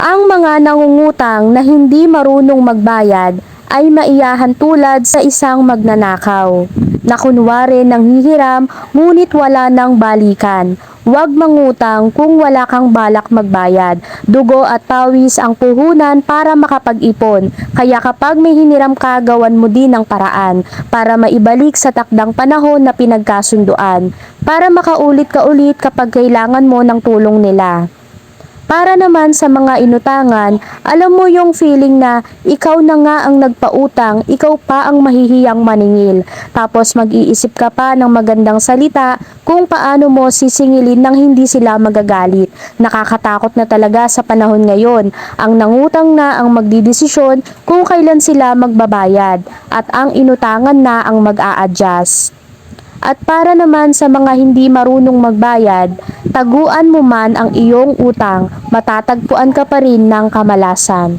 Ang mga nangungutang na hindi marunong magbayad ay maiyahan tulad sa isang magnanakaw na kunwari nanghihiram ngunit wala nang balikan. Huwag mangutang kung wala kang balak magbayad. Dugo at pawis ang puhunan para makapag-ipon. Kaya kapag may hiniram ka, gawan mo din ng paraan para maibalik sa takdang panahon na pinagkasunduan. Para makaulit ka ulit kapag kailangan mo ng tulong nila. Para naman sa mga inutangan, alam mo yung feeling na ikaw na nga ang nagpautang, ikaw pa ang mahihiyang maningil. Tapos mag-iisip ka pa ng magandang salita kung paano mo sisingilin nang hindi sila magagalit. Nakakatakot na talaga sa panahon ngayon. Ang nangutang na ang magdidesisyon kung kailan sila magbabayad at ang inutangan na ang mag-a-adjust. At para naman sa mga hindi marunong magbayad, taguan mo man ang iyong utang, matatagpuan ka pa rin ng kamalasan.